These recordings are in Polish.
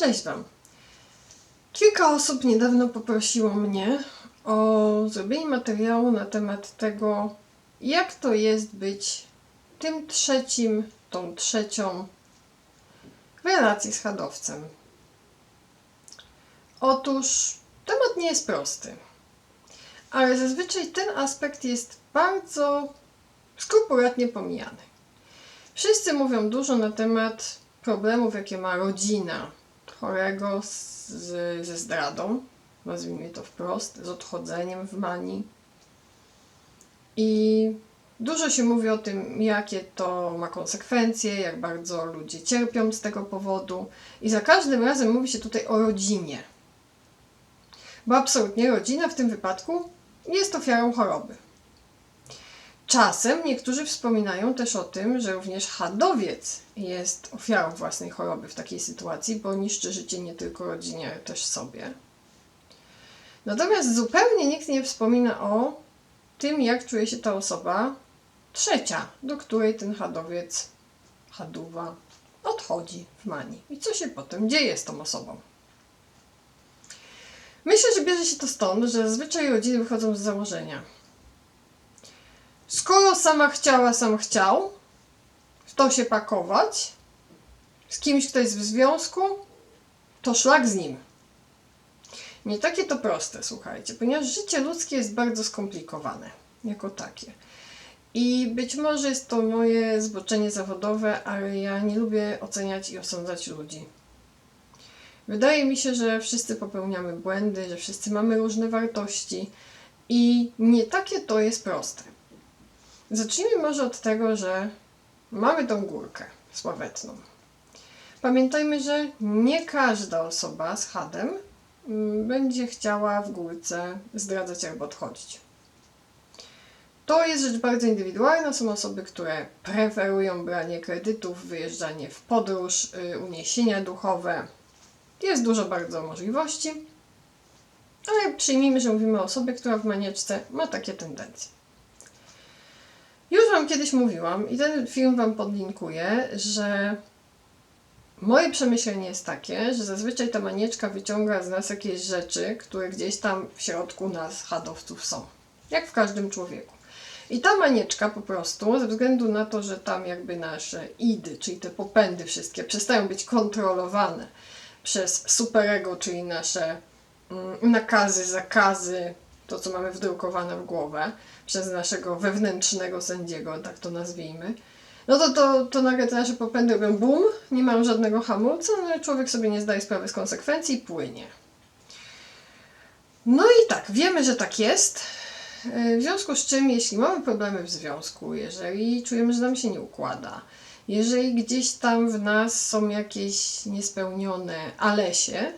Cześć Wam. Kilka osób niedawno poprosiło mnie o zrobienie materiału na temat tego, jak to jest być tym trzecim, tą trzecią w relacji z hadowcem. Otóż temat nie jest prosty, ale zazwyczaj ten aspekt jest bardzo skrupulatnie pomijany. Wszyscy mówią dużo na temat problemów, jakie ma rodzina chorego z, ze zdradą, nazwijmy to wprost, z odchodzeniem w manii. I dużo się mówi o tym, jakie to ma konsekwencje, jak bardzo ludzie cierpią z tego powodu. I za każdym razem mówi się tutaj o rodzinie. Bo absolutnie rodzina w tym wypadku jest ofiarą choroby. Czasem niektórzy wspominają też o tym, że również hadowiec jest ofiarą własnej choroby w takiej sytuacji, bo niszczy życie nie tylko rodzinie, ale też sobie. Natomiast zupełnie nikt nie wspomina o tym, jak czuje się ta osoba trzecia, do której ten hadowiec, haduwa odchodzi w mani. I co się potem dzieje z tą osobą? Myślę, że bierze się to stąd, że zazwyczaj rodziny wychodzą z założenia, Skoro sama chciała, sam chciał w to się pakować, z kimś, kto jest w związku, to szlak z nim. Nie takie to proste, słuchajcie, ponieważ życie ludzkie jest bardzo skomplikowane jako takie. I być może jest to moje zboczenie zawodowe, ale ja nie lubię oceniać i osądzać ludzi. Wydaje mi się, że wszyscy popełniamy błędy, że wszyscy mamy różne wartości i nie takie to jest proste. Zacznijmy może od tego, że mamy tą górkę sławetną. Pamiętajmy, że nie każda osoba z hadem mm, będzie chciała w górce zdradzać albo odchodzić. To jest rzecz bardzo indywidualna. Są osoby, które preferują branie kredytów, wyjeżdżanie w podróż, y, uniesienia duchowe. Jest dużo bardzo możliwości, ale przyjmijmy, że mówimy o osobie, która w manieczce ma takie tendencje. Już Wam kiedyś mówiłam i ten film Wam podlinkuję, że moje przemyślenie jest takie, że zazwyczaj ta manieczka wyciąga z nas jakieś rzeczy, które gdzieś tam w środku nas, hadowców, są. Jak w każdym człowieku. I ta manieczka po prostu, ze względu na to, że tam jakby nasze idy, czyli te popędy wszystkie, przestają być kontrolowane przez superego, czyli nasze mm, nakazy, zakazy, to co mamy wdrukowane w głowę, przez naszego wewnętrznego sędziego, tak to nazwijmy, no to, to, to nagle te nasze popędy robią bum, nie mają żadnego hamulca, no i człowiek sobie nie zdaje sprawy z konsekwencji płynie. No i tak, wiemy, że tak jest. W związku z czym, jeśli mamy problemy w związku, jeżeli czujemy, że nam się nie układa, jeżeli gdzieś tam w nas są jakieś niespełnione alesie,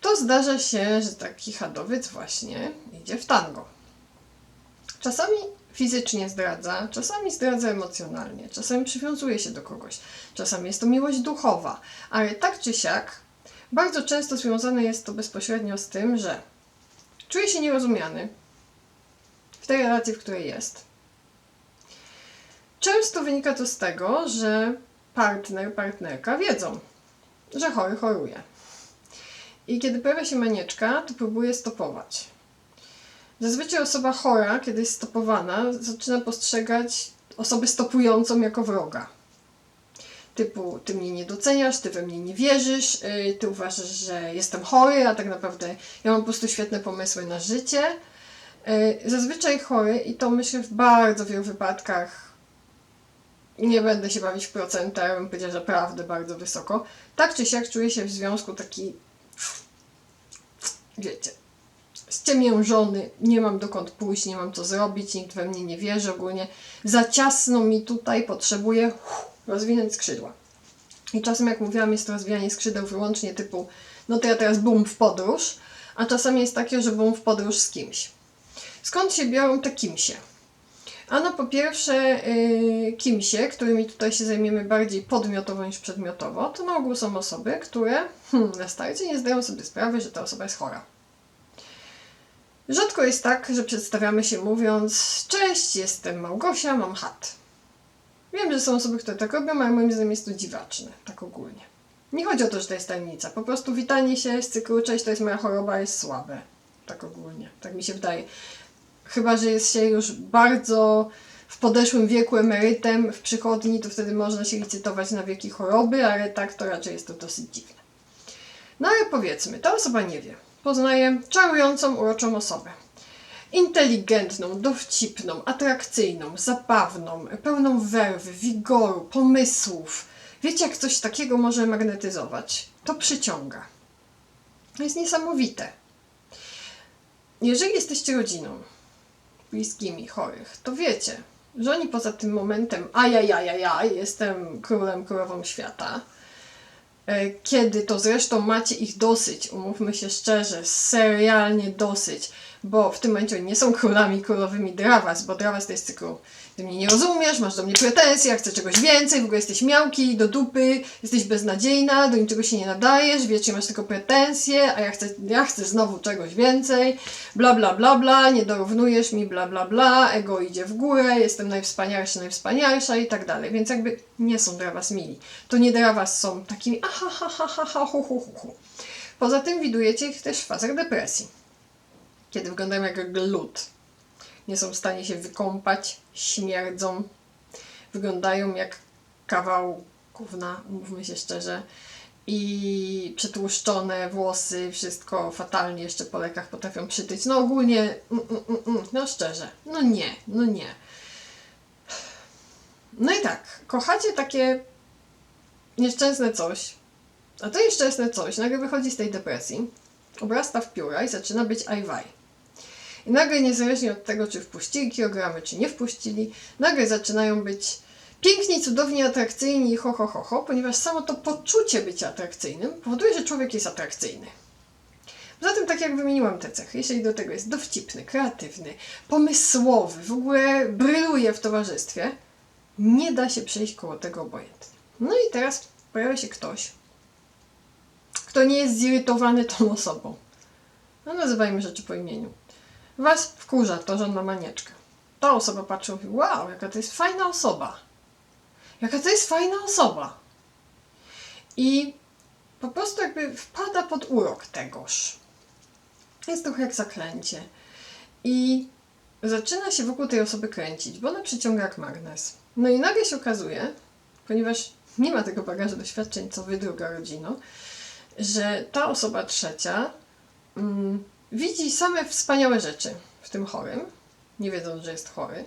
to zdarza się, że taki hadowiec właśnie idzie w tango. Czasami fizycznie zdradza, czasami zdradza emocjonalnie, czasami przywiązuje się do kogoś, czasami jest to miłość duchowa, ale tak czy siak, bardzo często związane jest to bezpośrednio z tym, że czuje się nierozumiany w tej relacji, w której jest. Często wynika to z tego, że partner, partnerka wiedzą, że chory choruje. I kiedy pojawia się manieczka, to próbuje stopować. Zazwyczaj osoba chora, kiedy jest stopowana, zaczyna postrzegać osobę stopującą jako wroga. Typu, ty mnie nie doceniasz, ty we mnie nie wierzysz, yy, ty uważasz, że jestem chory, a tak naprawdę ja mam po prostu świetne pomysły na życie. Yy, Zazwyczaj chory, i to myślę w bardzo wielu wypadkach, nie będę się bawić w procentach, bym powiedziała, że naprawdę bardzo wysoko, tak czy siak czuje się w związku taki, wiecie, ściemiężony, nie mam dokąd pójść, nie mam co zrobić, nikt we mnie nie wierzy ogólnie. Za ciasno mi tutaj, potrzebuję uff, rozwinąć skrzydła. I czasem, jak mówiłam, jest to rozwijanie skrzydeł wyłącznie typu, no to ja teraz bum w podróż, a czasami jest takie, że bum w podróż z kimś. Skąd się biorą te kimsie? Ano po pierwsze, yy, kimsie, którymi tutaj się zajmiemy bardziej podmiotowo niż przedmiotowo, to na ogół są osoby, które hmm, na starcie nie zdają sobie sprawy, że ta osoba jest chora. Rzadko jest tak, że przedstawiamy się mówiąc Cześć, jestem Małgosia, mam chat. Wiem, że są osoby, które tak robią, ale moim zdaniem jest to dziwaczne, tak ogólnie. Nie chodzi o to, że to jest tajemnica. Po prostu witanie się z cyklu cześć, to jest moja choroba, jest słabe. Tak ogólnie. Tak mi się wydaje. Chyba, że jest się już bardzo w podeszłym wieku emerytem w przychodni, to wtedy można się licytować na wieki choroby, ale tak to raczej jest to dosyć dziwne. No ale powiedzmy, ta osoba nie wie. Poznaje czarującą, uroczą osobę. Inteligentną, dowcipną, atrakcyjną, zabawną, pełną werwy, wigoru, pomysłów. Wiecie, jak coś takiego może magnetyzować? To przyciąga. To jest niesamowite. Jeżeli jesteście rodziną, bliskimi chorych, to wiecie, że oni poza tym momentem ajajajajaj, jestem królem, królową świata, kiedy to zresztą macie ich dosyć, umówmy się szczerze, serialnie dosyć, bo w tym momencie oni nie są królami, królowymi Drawas, bo Drawas to jest cyklu ty mnie nie rozumiesz, masz do mnie pretensje, chcę czegoś więcej, w ogóle jesteś miałki, do dupy, jesteś beznadziejna, do niczego się nie nadajesz, wiecznie masz tylko pretensje, a ja chcę, ja chcę znowu czegoś więcej, bla bla bla bla, nie dorównujesz mi, bla bla bla, ego idzie w górę, jestem najwspanialsza, najwspanialsza i tak dalej, więc jakby nie są dla was mili. To nie dla was są takimi aha ha ha ha ha hu hu hu hu. Poza tym widujecie ich też w fazach depresji, kiedy wyglądają jak glut. Nie są w stanie się wykąpać, śmierdzą, wyglądają jak kawał gówna, mówmy się szczerze. I przetłuszczone włosy, wszystko fatalnie jeszcze po lekach potrafią przytyć. No ogólnie, mm, mm, mm, mm, no szczerze, no nie, no nie. No i tak, kochacie takie nieszczęsne coś, a to nieszczęsne coś nagle wychodzi z tej depresji, obrasta w pióra i zaczyna być ajwaj. I nagle, niezależnie od tego, czy wpuścili kilogramy, czy nie wpuścili, nagle zaczynają być piękni, cudowni, atrakcyjni, ho, ho, ho, ho, ponieważ samo to poczucie bycia atrakcyjnym powoduje, że człowiek jest atrakcyjny. Poza tym, tak jak wymieniłam te cechy, jeśli do tego jest dowcipny, kreatywny, pomysłowy, w ogóle bryluje w towarzystwie, nie da się przejść koło tego obojętnie. No i teraz pojawia się ktoś, kto nie jest zirytowany tą osobą. No nazywajmy rzeczy po imieniu. Was wkurza to, że on ma manieczkę. Ta osoba patrzy i mówi, wow, jaka to jest fajna osoba. Jaka to jest fajna osoba. I po prostu jakby wpada pod urok tegoż. Jest trochę jak zaklęcie. I zaczyna się wokół tej osoby kręcić, bo ona przyciąga jak magnes. No i nagle się okazuje, ponieważ nie ma tego bagażu doświadczeń, co wy, druga rodzino, że ta osoba trzecia mm, widzi same wspaniałe rzeczy w tym chorym, nie wiedząc, że jest chory.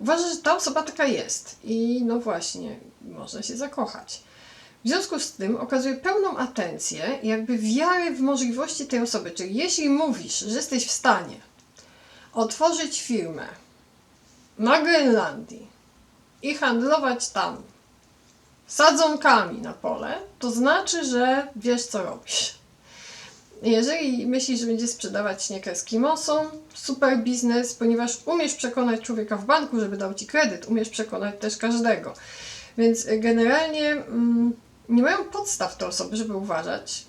Uważa, że ta osoba taka jest i no właśnie, można się zakochać. W związku z tym okazuje pełną atencję i jakby wiarę w możliwości tej osoby. Czyli jeśli mówisz, że jesteś w stanie otworzyć firmę na Grenlandii i handlować tam sadzonkami na pole, to znaczy, że wiesz co robisz. Jeżeli myślisz, że będziesz sprzedawać śnieg Eskimosom, super biznes, ponieważ umiesz przekonać człowieka w banku, żeby dał ci kredyt, umiesz przekonać też każdego. Więc generalnie mm, nie mają podstaw te osoby, żeby uważać,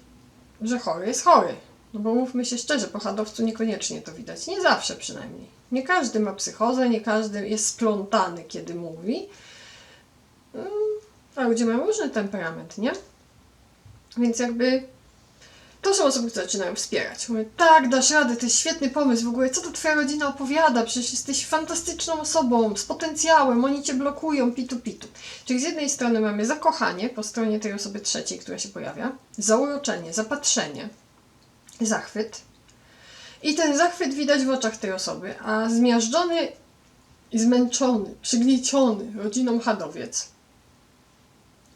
że chory jest chory. No bo mówmy się szczerze, po hadowcu niekoniecznie to widać. Nie zawsze przynajmniej. Nie każdy ma psychozę, nie każdy jest splątany, kiedy mówi. Mm, A ludzie mają różny temperament, nie? Więc jakby to są osoby, które zaczynają wspierać. Mówię, tak, dasz radę, to jest świetny pomysł. W ogóle, co to twoja rodzina opowiada? Przecież jesteś fantastyczną osobą, z potencjałem, oni cię blokują, pitu, pitu. Czyli z jednej strony mamy zakochanie po stronie tej osoby trzeciej, która się pojawia, zauroczenie, zapatrzenie, zachwyt. I ten zachwyt widać w oczach tej osoby, a zmiażdżony zmęczony, przygnieciony rodziną hadowiec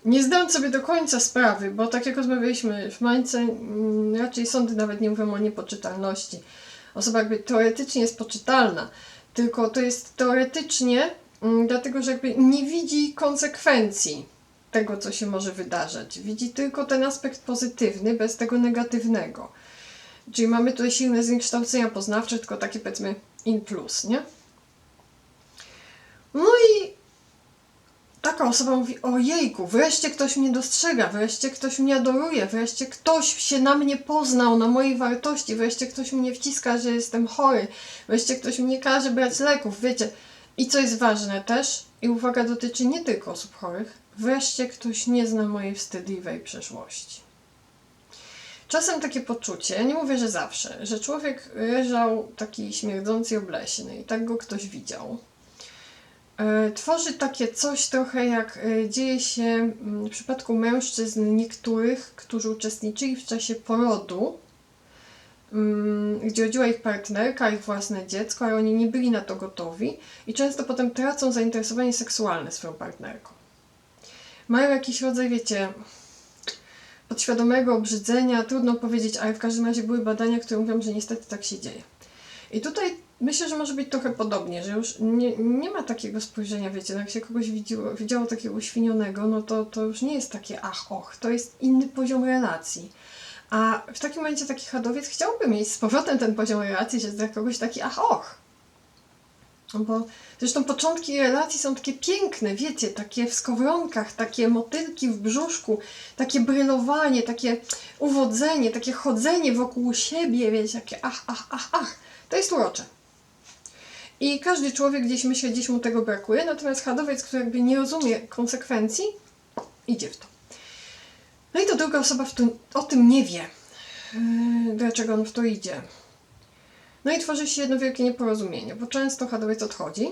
nie zdam sobie do końca sprawy, bo tak jak rozmawialiśmy w Mańce, mm, raczej sądy nawet nie mówią o niepoczytalności. Osoba jakby teoretycznie jest poczytalna, tylko to jest teoretycznie, mm, dlatego że jakby nie widzi konsekwencji tego, co się może wydarzać. Widzi tylko ten aspekt pozytywny, bez tego negatywnego. Czyli mamy tutaj silne zniekształcenia poznawcze, tylko takie powiedzmy in plus, nie? No i taka osoba mówi, ojejku, wreszcie ktoś mnie dostrzega, wreszcie ktoś mnie adoruje, wreszcie ktoś się na mnie poznał, na mojej wartości, wreszcie ktoś mnie wciska, że jestem chory, wreszcie ktoś mnie każe brać leków, wiecie. I co jest ważne też, i uwaga dotyczy nie tylko osób chorych, Wreszcie ktoś nie zna mojej wstydliwej przeszłości. Czasem takie poczucie, ja nie mówię, że zawsze, że człowiek leżał taki śmierdzący obleśny i tak go ktoś widział. E, Tworzy takie coś trochę jak e, dzieje się mm, w przypadku mężczyzn niektórych, którzy uczestniczyli w czasie porodu, mm, gdzie rodziła ich partnerka, ich własne dziecko, ale oni nie byli na to gotowi i często potem tracą zainteresowanie seksualne swoją partnerką. Mają jakiś rodzaj, wiecie, podświadomego obrzydzenia, trudno powiedzieć, ale w każdym razie były badania, które mówią, że niestety tak się dzieje. I tutaj myślę, że może być trochę podobnie, że już nie, nie ma takiego spojrzenia, wiecie, no jak się kogoś widziało, widziało takiego uświnionego, no to, to już nie jest takie ach, och, to jest inny poziom relacji. A w takim momencie taki hadowiec chciałby mieć z powrotem ten poziom relacji, że jest dla kogoś taki ach, och. Bo zresztą początki relacji są takie piękne, wiecie, takie w skowronkach, takie motylki w brzuszku, takie brylowanie, takie uwodzenie, takie chodzenie wokół siebie, wiecie, takie ach, ach, ach, ach. To jest urocze. I każdy człowiek gdzieś myśli, gdzieś mu tego brakuje, natomiast hadowiec, który jakby nie rozumie konsekwencji, idzie w to. No i to druga osoba to, o tym nie wie, yy, dlaczego on w to idzie. No i tworzy się jedno wielkie nieporozumienie, bo często hadowiec odchodzi,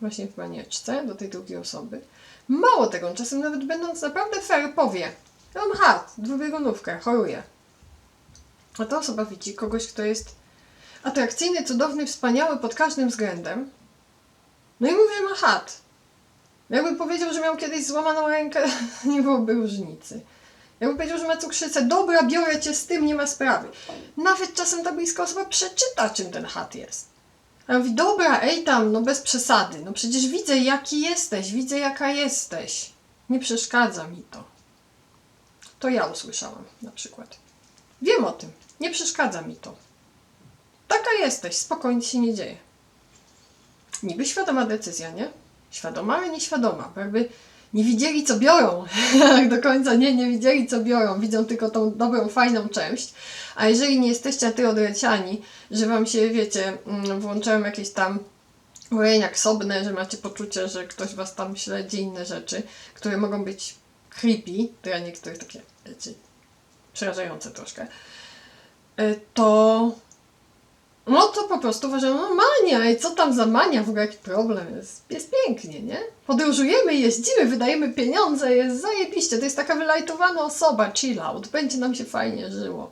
właśnie w manieczce, do tej drugiej osoby. Mało tego, on czasem nawet będąc naprawdę fair powie, ja mam chat, dwubiegunówkę, choruję. A ta osoba widzi kogoś, kto jest atrakcyjny, cudowny, wspaniały pod każdym względem. No i mówię, ma chat. Jakby powiedział, że miał kiedyś złamaną rękę, nie byłoby różnicy. Jakby powiedział, że ma cukrzycę, dobra, biorę cię z tym, nie ma sprawy. Nawet czasem ta bliska osoba przeczyta, czym ten chat jest. A mówi, dobra, ej tam, no bez przesady. No przecież widzę, jaki jesteś, widzę, jaka jesteś. Nie przeszkadza mi to. To ja usłyszałam na przykład. Wiem o tym, nie przeszkadza mi to. Taka jesteś, spokojnie się nie dzieje. Niby świadoma decyzja, nie? Świadoma, ale nieświadoma, bo jakby nie widzieli, co biorą. Do końca nie, nie widzieli, co biorą. Widzą tylko tą dobrą, fajną część. A jeżeli nie jesteście na tyle odleciani, że wam się, wiecie, mm, włączają jakieś tam urejenia sobne, że macie poczucie, że ktoś was tam śledzi, inne rzeczy, które mogą być creepy, dla niektórych takie, wiecie, przerażające troszkę, y, to no to po prostu uważam, no mania, i co tam za mania, w ogóle jaki problem jest, jest pięknie, nie? Podróżujemy, jeździmy, wydajemy pieniądze, jest zajebiście, to jest taka wylajtowana osoba, chill out, będzie nam się fajnie żyło.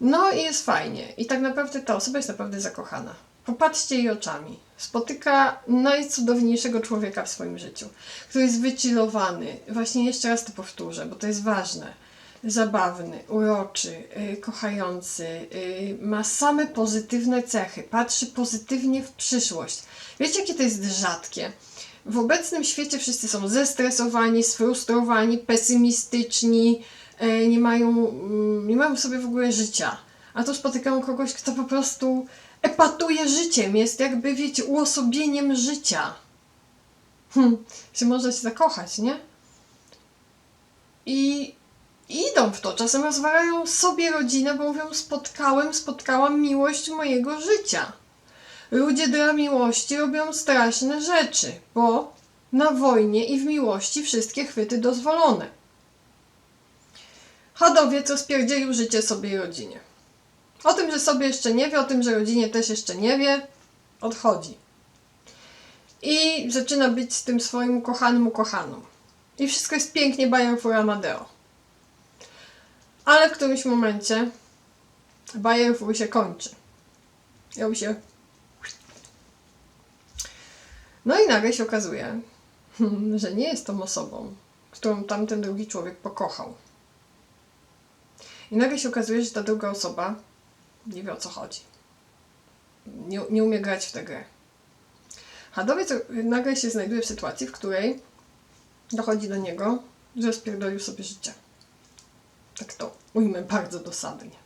No i jest fajnie i tak naprawdę ta osoba jest naprawdę zakochana. Popatrzcie jej oczami. Spotyka najcudowniejszego człowieka w swoim życiu, który jest wychillowany. Właśnie jeszcze raz to powtórzę, bo to jest ważne zabawny, uroczy, y, kochający, y, ma same pozytywne cechy, patrzy pozytywnie w przyszłość. Wiecie, jakie to jest rzadkie? W obecnym świecie wszyscy są zestresowani, sfrustrowani, pesymistyczni, y, nie mają, mm, nie mają w sobie w ogóle życia. A tu spotykam kogoś, kto po prostu epatuje życiem, jest jakby, wiecie, uosobieniem życia. Hm, się można się zakochać, nie? I idą w to. Czasem rozwalają sobie rodzinę, bo mówią: Spotkałem, spotkałam miłość mojego życia. Ludzie dla miłości robią straszne rzeczy, bo na wojnie i w miłości wszystkie chwyty dozwolone. Hodowiec rozpierdzielił życie sobie i rodzinie. O tym, że sobie jeszcze nie wie, o tym, że rodzinie też jeszcze nie wie, odchodzi. I zaczyna być z tym swoim ukochanym ukochaną. I wszystko jest pięknie Bayer for Amadeo. Ale w którymś momencie Bayer Fu się kończy. Robi się. No i nagle się okazuje, że nie jest tą osobą, którą tamten drugi człowiek pokochał. I nagle się okazuje, że ta druga osoba nie wie o co chodzi. Nie, nie umie grać w tę grę. Hadowiec nagle się znajduje w sytuacji, w której dochodzi do niego, że spierdolił sobie życie. Tak to ujmę bardzo dosadnie.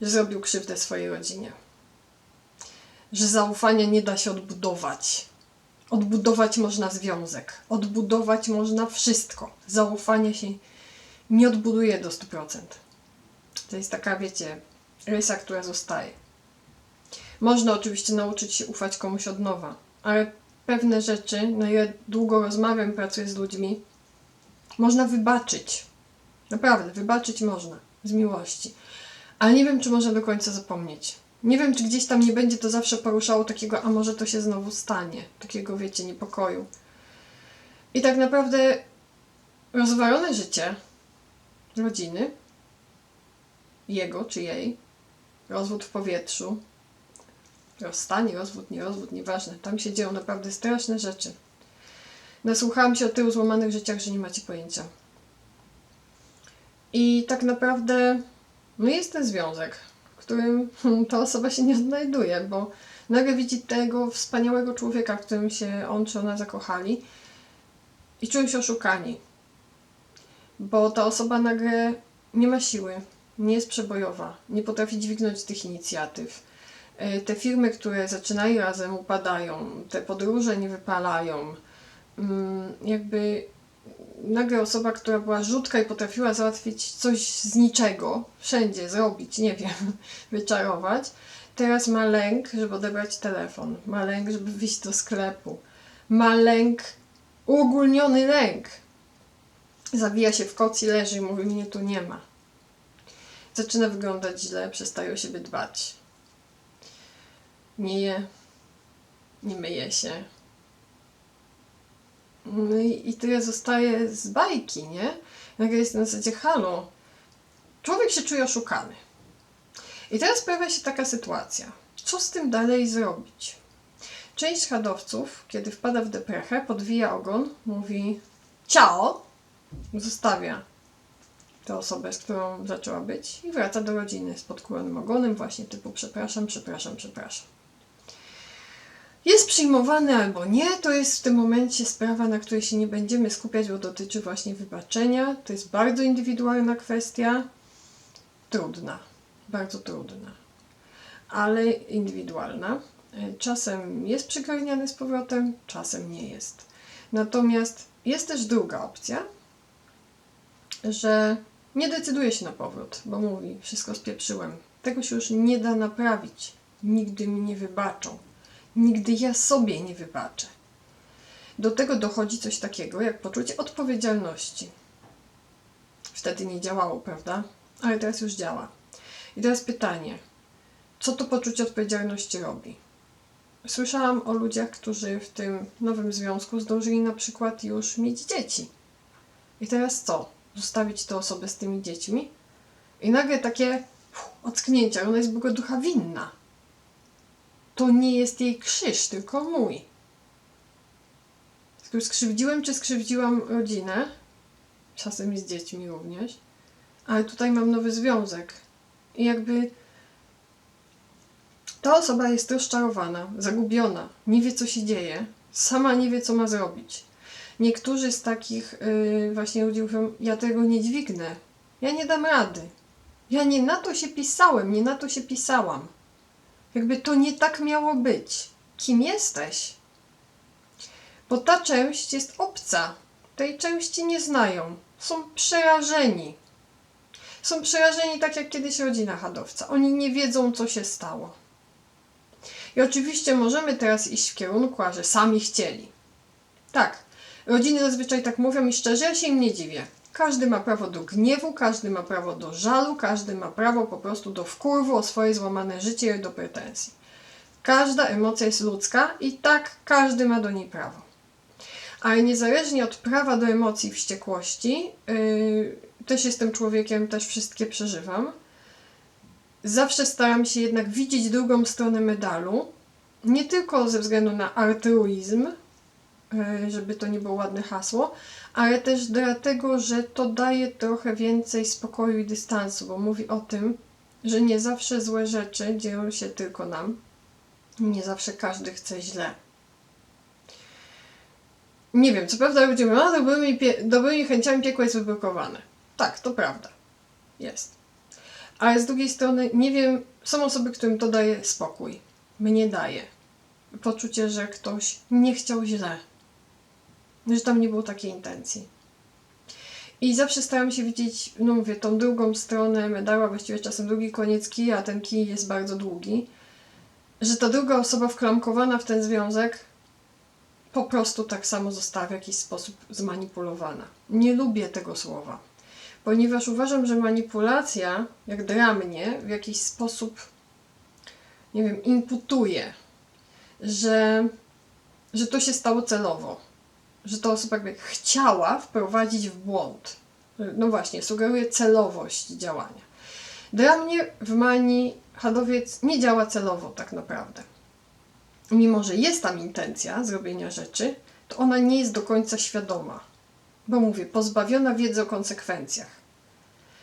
Że zrobił krzywdę swojej rodzinie. Że zaufania nie da się odbudować. Odbudować można związek. Odbudować można wszystko. Zaufanie się nie odbuduje do 100%. To jest taka, wiecie, rysa, która zostaje. Można oczywiście nauczyć się ufać komuś od nowa, ale pewne rzeczy, no ile długo rozmawiam, pracuję z ludźmi, Można wybaczyć. Naprawdę, wybaczyć można. Z miłości. Ale nie wiem, czy można do końca zapomnieć. Nie wiem, czy gdzieś tam nie będzie to zawsze poruszało takiego, a może to się znowu stanie. Takiego, wiecie, niepokoju. I tak naprawdę rozwalone życie rodziny, jego czy jej, rozwód w powietrzu, rozstanie, rozwód, nie rozwód, nieważne. Tam się dzieją naprawdę straszne rzeczy. Nasłuchałam się o tylu złamanych życiach, że nie macie pojęcia. I tak naprawdę, no jest ten związek, w którym ta osoba się nie odnajduje, bo nagle widzi tego wspaniałego człowieka, w którym się on czy ona zakochali i czują się oszukani. Bo ta osoba nagle nie ma siły, nie jest przebojowa, nie potrafi dźwignąć tych inicjatyw. E, Te firmy, które zaczynają razem, upadają, te podróże nie wypalają. Mm, Jakby nagle osoba, która była rzutka i potrafiła załatwić coś z niczego, wszędzie zrobić, nie wiem, wyczarować, teraz ma lęk, żeby odebrać telefon, ma lęk, żeby wyjść do sklepu, ma lęk, uogólniony lęk. Zawija się w koc i leży i mówi, mnie tu nie ma. Zaczyna wyglądać źle, przestaje o siebie dbać. Nie je, nie myje się, no i, i tyle zostaje z bajki, nie? Nagle jest na zasadzie, halo, człowiek się czuje oszukany. I teraz pojawia się taka sytuacja. Co z tym dalej zrobić? Część hadowców, kiedy wpada w deprechę, podwija ogon, mówi ciao, zostawia tę osobę, z którą zaczęła być i wraca do rodziny z podkulonym ogonem, właśnie typu przepraszam, przepraszam, przepraszam. Jest przyjmowany albo nie, to jest w tym momencie sprawa, na której się nie będziemy skupiać, bo dotyczy właśnie wybaczenia. To jest bardzo indywidualna kwestia, trudna, bardzo trudna, ale indywidualna. E, Czasem jest przygarniany z powrotem, czasem nie jest. Natomiast jest też druga opcja, że nie decyduje się na powrót, bo mówi, wszystko spieprzyłem. Tego się już nie da naprawić. Nigdy mi nie wybaczą. Nigdy ja sobie nie wybaczę. Do tego dochodzi coś takiego jak poczucie odpowiedzialności. Wtedy nie działało, prawda? Ale teraz już działa. I teraz pytanie: co to poczucie odpowiedzialności robi? Słyszałam o ludziach, którzy w tym nowym związku zdążyli na przykład już mieć dzieci. I teraz co? Zostawić tę osobę z tymi dziećmi? I nagle takie pff, ocknięcia, ona jest Boga ducha winna to nie jest jej krzyż, tylko mój. Skrzywdziłem czy skrzywdziłam rodzinę, czasem i z dziećmi również, ale tutaj mam nowy związek. I jakby ta osoba jest rozczarowana, zagubiona, nie wie co się dzieje, sama nie wie co ma zrobić. Niektórzy z takich yy, właśnie ludzi mówią, ja tego nie dźwignę, ja nie dam rady. Ja nie na to się pisałem, nie na to się pisałam. Jakby to nie tak miało być. Kim jesteś? Bo ta część jest obca. Tej części nie znają. Są przerażeni. Są przerażeni tak jak kiedyś rodzina hadowca. Oni nie wiedzą, co się stało. I oczywiście możemy teraz iść w kierunku, a że sami chcieli. Tak, rodziny zazwyczaj tak mówią i szczerze ja się im nie dziwię. Każdy ma prawo do gniewu, każdy ma prawo do żalu, każdy ma prawo po prostu do wkurwu o swoje złamane życie i do pretensji. Każda emocja jest ludzka i tak każdy ma do niej prawo. Ale niezależnie od prawa do emocji wściekłości, yy, też jestem człowiekiem, też wszystkie przeżywam. Zawsze staram się jednak widzieć drugą stronę medalu, nie tylko ze względu na altruizm, yy, żeby to nie było ładne hasło, ale też dlatego, że to daje trochę więcej spokoju i dystansu, bo mówi o tym, że nie zawsze złe rzeczy dzieją się tylko nam. Nie zawsze każdy chce źle. Nie wiem, co prawda ludzie mówią, a dobrymi, dobrymi chęciami piekło jest wybrukowane. Tak, to prawda. Jest. Ale z drugiej strony, nie wiem, są osoby, którym to daje spokój. Mnie daje. Poczucie, że ktoś nie chciał źle że tam nie było takiej intencji. I zawsze staram się widzieć, no mówię, tą drugą stronę medalu, właściwie czasem drugi koniec kija, a ten kij jest bardzo długi, że ta druga osoba wklamkowana w ten związek po prostu tak samo została w jakiś sposób zmanipulowana. Nie lubię tego słowa, ponieważ uważam, że manipulacja, jak dla mnie, w jakiś sposób, nie wiem, imputuje, że, że to się stało celowo, że ta osoba jakby chciała wprowadzić w błąd. No właśnie, sugeruje celowość działania. Dla mnie w manii hadowiec nie działa celowo tak naprawdę. Mimo, że jest tam intencja zrobienia rzeczy, to ona nie jest do końca świadoma. Bo mówię, pozbawiona wiedzy o konsekwencjach.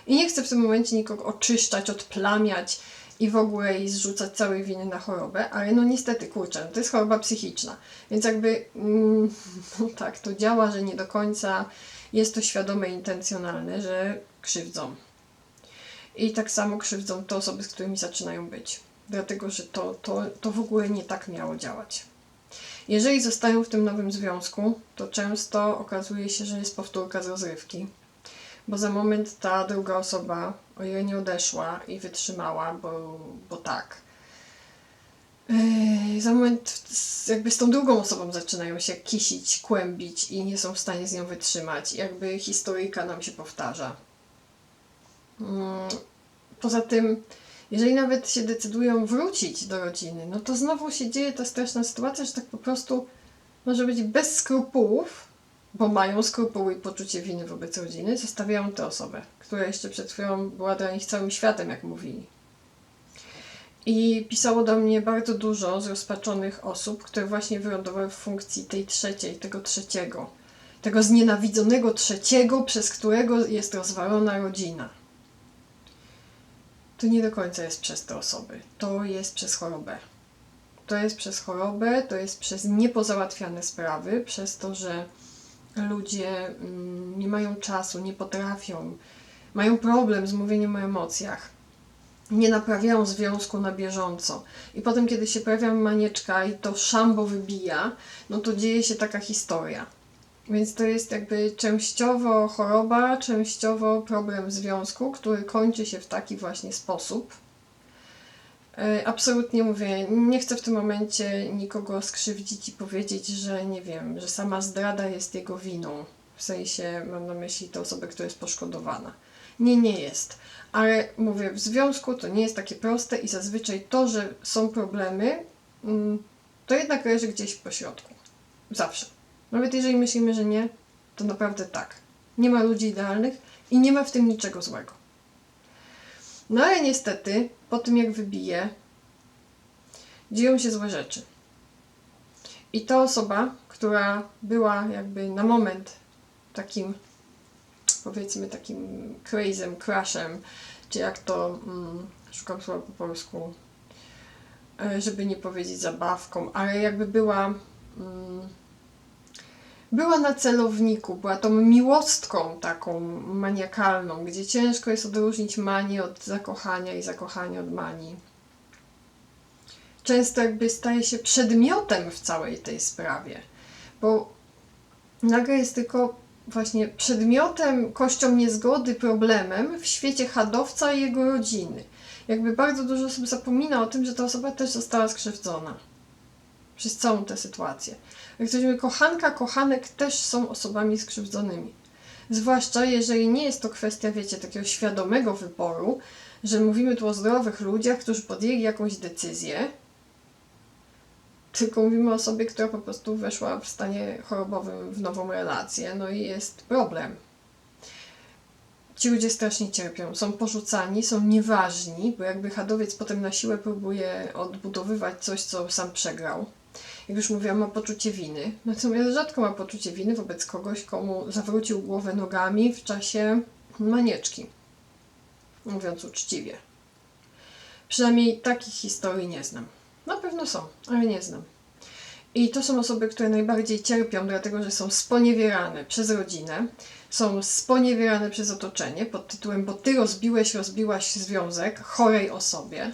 I nie chcę w tym momencie nikogo oczyszczać, odplamiać i w ogóle jej zrzucać całej winy na chorobę, ale no niestety, kurczę, to jest choroba psychiczna. Więc jakby, mm, no tak, to działa, że nie do końca jest to świadome i intencjonalne, że krzywdzą. I tak samo krzywdzą te osoby, z którymi zaczynają być. Dlatego, że to, to, to w ogóle nie tak miało działać. Jeżeli zostają w tym nowym związku, to często okazuje się, że jest powtórka z rozrywki. Bo za moment ta druga osoba, o ile nie odeszła i wytrzymała, bo, bo tak, Yy, za moment jakby z tą drugą osobą zaczynają się kisić, kłębić i nie są w stanie z nią wytrzymać. Jakby historyjka nam się powtarza. Mm, Poza tym, jeżeli nawet się decydują wrócić do rodziny, no to znowu się dzieje ta straszna sytuacja, że tak po prostu może być bez skrupułów, bo mają skrupuły i poczucie winy wobec rodziny, zostawiają tę osobę, która jeszcze przed chwilą była dla nich całym światem, jak mówili. I pisało do mnie bardzo dużo zrozpaczonych osób, które właśnie wylądowały w funkcji tej trzeciej, tego trzeciego. Tego znienawidzonego trzeciego, przez którego jest rozwalona rodzina. To nie do końca jest przez te osoby. To jest przez chorobę. To jest przez chorobę, to jest przez niepozałatwiane sprawy, przez to, że ludzie mm, nie mają czasu, nie potrafią, mają problem z mówieniem o emocjach nie naprawiają związku na bieżąco. I potem, kiedy się pojawia manieczka i to szambo wybija, no to dzieje się taka historia. Więc to jest jakby częściowo choroba, częściowo problem związku, który kończy się w taki właśnie sposób. E, Absolutnie mówię, nie chcę w tym momencie nikogo skrzywdzić i powiedzieć, że nie wiem, że sama zdrada jest jego winą. W sensie mam na myśli tę osobę, która jest poszkodowana. Nie, nie jest. Ale mówię, w związku to nie jest takie proste i zazwyczaj to, że są problemy, mm, to jednak leży gdzieś po środku. Zawsze. Nawet jeżeli myślimy, że nie, to naprawdę tak. Nie ma ludzi idealnych i nie ma w tym niczego złego. No ale niestety, po tym jak wybije, dzieją się złe rzeczy. I ta osoba, która była jakby na moment takim powiedzmy takim crazem, crashem, czy jak to, mm, szukam słowa po polsku, e, żeby nie powiedzieć zabawką, ale jakby była, mm, była na celowniku, była tą miłostką taką maniakalną, gdzie ciężko jest odróżnić manię od zakochania i zakochanie od manii. Często jakby staje się przedmiotem w całej tej sprawie, bo nagle jest tylko właśnie przedmiotem, kością niezgody, problemem w świecie hadowca i jego rodziny. Jakby bardzo dużo osób zapomina o tym, że ta osoba też została skrzywdzona przez całą tę sytuację. Jak ktoś kochanka, kochanek też są osobami skrzywdzonymi. Zwłaszcza jeżeli nie jest to kwestia, wiecie, takiego świadomego wyboru, że mówimy tu o zdrowych ludziach, którzy podjęli jakąś decyzję, tylko mówimy o osobie, która po prostu weszła w stanie chorobowym w nową relację, no i jest problem. Ci ludzie strasznie cierpią, są porzucani, są nieważni, bo jakby hadowiec potem na siłę próbuje odbudowywać coś, co sam przegrał. Jak już mówiłam, ma poczucie winy. Natomiast rzadko ma poczucie winy wobec kogoś, komu zawrócił głowę nogami w czasie manieczki. Mówiąc uczciwie. Przynajmniej takich historii nie znam. Na pewno są, ale nie znam. I to są osoby, które najbardziej cierpią, dlatego że są sponiewierane przez rodzinę, są sponiewierane przez otoczenie pod tytułem, bo ty rozbiłeś, rozbiłaś związek chorej osobie.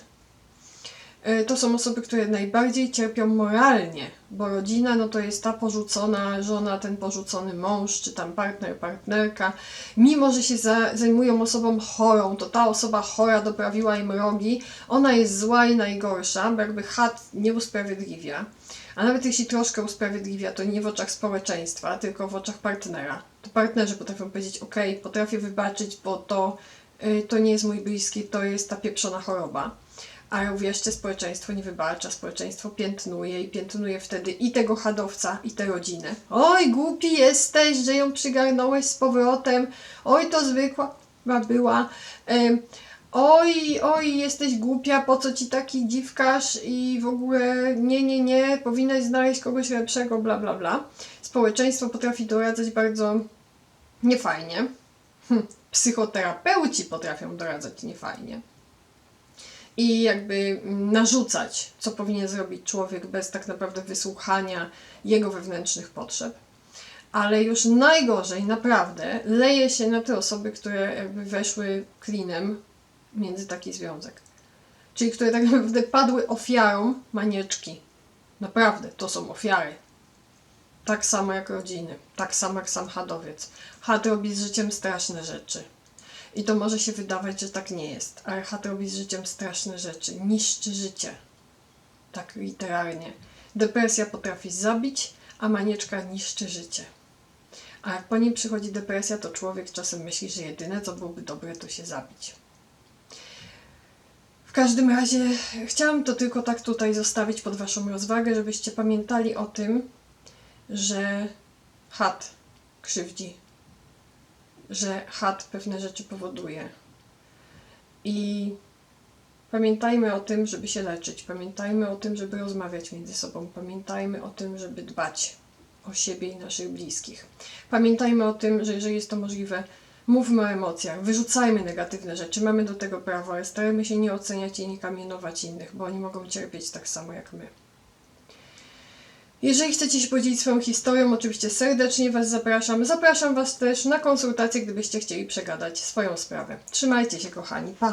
Y, To są osoby, które najbardziej cierpią moralnie, bo rodzina no to jest ta porzucona żona, ten porzucony mąż, czy tam partner, partnerka. Mimo, że się za, zajmują osobą chorą, to ta osoba chora doprawiła im rogi, ona jest zła i najgorsza, bo jakby chat nie usprawiedliwia. A nawet jeśli troszkę usprawiedliwia, to nie w oczach społeczeństwa, tylko w oczach partnera. To partnerzy potrafią powiedzieć, ok, potrafię wybaczyć, bo to, y, to nie jest mój bliski, to jest ta pieprzona choroba. A uwierzcie, społeczeństwo nie wybacza, społeczeństwo piętnuje i piętnuje wtedy i tego hadowca, i tę rodzinę. Oj, głupi jesteś, że ją przygarnąłeś z powrotem. Oj, to zwykła była. Oj, oj, jesteś głupia, po co ci taki dziwkarz i w ogóle nie, nie, nie, powinnaś znaleźć kogoś lepszego, bla, bla, bla. Społeczeństwo potrafi doradzać bardzo niefajnie. Hm, psychoterapeuci potrafią doradzać niefajnie i jakby narzucać, co powinien zrobić człowiek bez tak naprawdę wysłuchania jego wewnętrznych potrzeb. Ale już najgorzej, naprawdę, leje się na te osoby, które jakby weszły klinem między taki związek. Czyli które tak naprawdę padły ofiarą manieczki. Naprawdę, to są ofiary. Tak samo jak rodziny, tak samo jak sam hadowiec. Had robi z życiem straszne rzeczy. I to może się wydawać, że tak nie jest, ale chat robi z życiem straszne rzeczy, niszczy życie. Tak literalnie. Depresja potrafi zabić, a manieczka niszczy życie. A jak po niej przychodzi depresja, to człowiek czasem myśli, że jedyne co byłoby dobre, to się zabić. W każdym razie chciałam to tylko tak tutaj zostawić pod Waszą rozwagę, żebyście pamiętali o tym, że chat krzywdzi że chat pewne rzeczy powoduje. I pamiętajmy o tym, żeby się leczyć. Pamiętajmy o tym, żeby rozmawiać między sobą. Pamiętajmy o tym, żeby dbać o siebie i naszych bliskich. Pamiętajmy o tym, że jeżeli jest to możliwe, mówmy o emocjach, wyrzucajmy negatywne rzeczy. Mamy do tego prawo, ale starajmy się nie oceniać i nie kamienować innych, bo oni mogą cierpieć tak samo jak my. Jeżeli chcecie się podzielić swoją historią, oczywiście serdecznie Was zapraszam. Zapraszam Was też na konsultację, gdybyście chcieli przegadać swoją sprawę. Trzymajcie się, kochani. Pa!